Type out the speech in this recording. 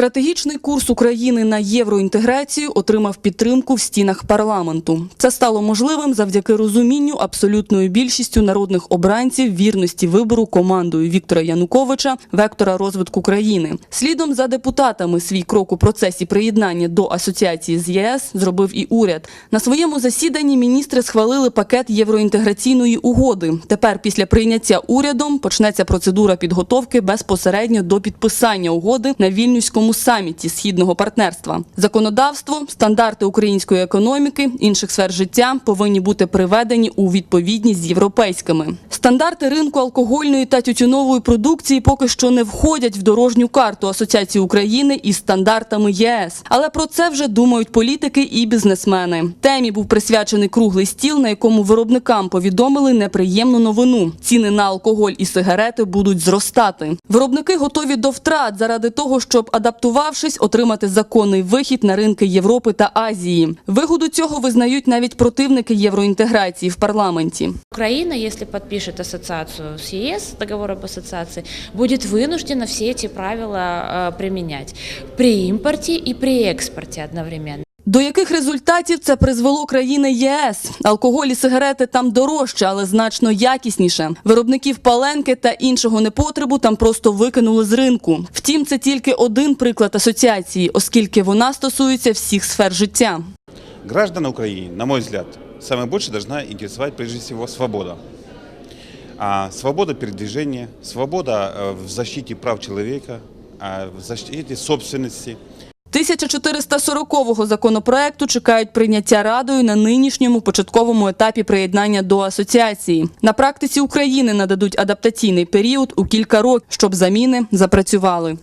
Стратегічний курс України на євроінтеграцію отримав підтримку в стінах парламенту. Це стало можливим завдяки розумінню абсолютною більшістю народних обранців вірності вибору командою Віктора Януковича, вектора розвитку країни. Слідом за депутатами свій крок у процесі приєднання до асоціації з ЄС зробив і уряд. На своєму засіданні міністри схвалили пакет євроінтеграційної угоди. Тепер, після прийняття урядом, почнеться процедура підготовки безпосередньо до підписання угоди на вільнюському саміті східного партнерства. Законодавство, стандарти української економіки, інших сфер життя повинні бути приведені у відповідність з європейськими. Стандарти ринку алкогольної та тютюнової продукції поки що не входять в дорожню карту Асоціації України із стандартами ЄС. Але про це вже думають політики і бізнесмени. Темі був присвячений круглий стіл, на якому виробникам повідомили неприємну новину: ціни на алкоголь і сигарети будуть зростати. Виробники готові до втрат заради того, щоб адаптувавшись, отримати законний вихід на ринки Європи та Азії. Вигоду цього визнають навіть противники євроінтеграції в парламенті. Украина, если подпишет ассоциацию с ЕС, договор об ассоциации, будет вынуждена все эти правила э, применять при импорте и при экспорте одновременно. До яких результатів це призвело країни ЄС? Алкоголь і сигарети там дорожче, але значно якісніше. Виробників паленки та іншого непотребу там просто викинули з ринку. Втім, це тільки один приклад асоціації, оскільки вона стосується всіх сфер життя. Граждан Украины, на мой взгляд, самое больше должна интересовать прежде всего свобода. А свобода передвижения, свобода э, в защите прав человека, в защите собственности. 1440-го законопроекту чекають прийняття радою на нинішньому початковому етапі приєднання до асоціації. На практиці України нададуть адаптаційний період у кілька років, щоб заміни запрацювали.